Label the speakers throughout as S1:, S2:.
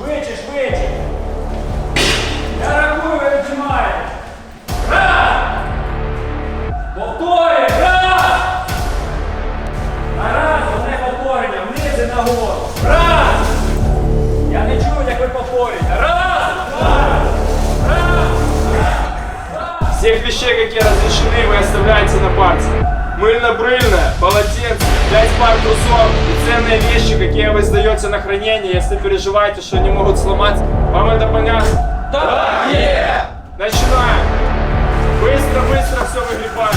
S1: Швидше, швидше. Я рахую, ви віджимаєте. Раз! Повторюй! Раз! На раз, одне повторення, вниз і нагору. Раз! Я не чую, як ви повторюєте. Раз! Раз!
S2: Всех вещей, какие разрешены, вы оставляете на парте. Мыльно-брыльное, ценные вещи, какие вы сдаете на хранение, если переживаете, что они могут сломаться. Вам это понятно? Да! Начинаем! Быстро-быстро все выгребаем.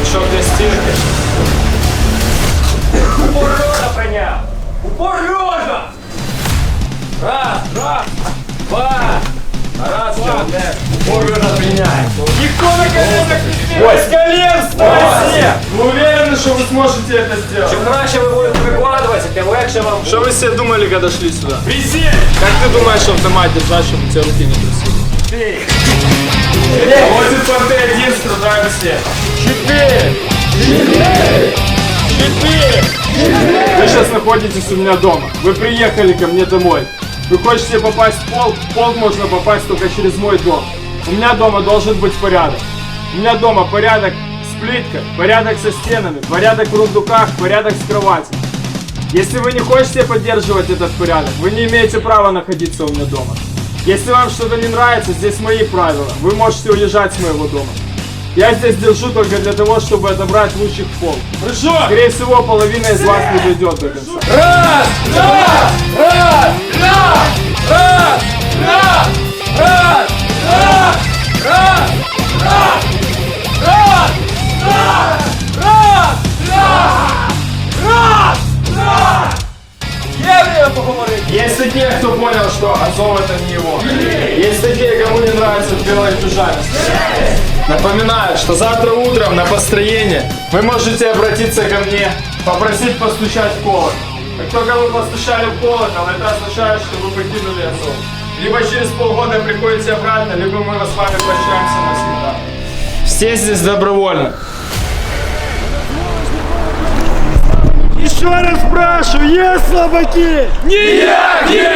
S2: Мешок для стирки.
S1: Упор лежа прийняв! Упор лежа! Раз, раз, два, раз, два, упор лежа прийняє.
S2: Никто на коленях не
S1: Ой.
S2: Что вы сможете это сделать?
S1: Чим краще ви будете викладуватися, тим легше вам
S2: Что вы себе думали, когда шли сюда? Присесть! Как ты думаешь автомат держать, чтобы у тебя руки не трясли? Вот и ты один страдаем все. Четыре! Четыре! Четыре! Вы сейчас находитесь у меня дома. Вы приехали ко мне домой. Вы хотите попасть в пол? В пол можно попасть только через мой дом. У меня дома должен быть порядок. У меня дома порядок с плиткой, порядок со стенами, порядок в рундуках, порядок с кроватью. Если вы не хотите поддерживать этот порядок, вы не имеете права находиться у меня дома. Если вам что-то не нравится, здесь мои правила. Вы можете уезжать с моего дома. Я здесь держу только для того, чтобы отобрать лучших пол. Хорошо! Скорее всего, половина из вас не дойдет до конца.
S1: Є
S2: Есть такие, кто понял, что Азов это не его. Есть такие, кому не нравится белая пижамист. Напоминаю, что завтра утром на построение вы можете обратиться ко мне, попросить постучать в колокол. Как только вы постучали в колокол, это означает, что вы покинули Азов. Либо через полгода приходите обратно, либо мы с вами прощаемся навсегда. Все здесь добровольно.
S3: Еще раз спрашиваю, есть слабаки?
S2: Ніякі!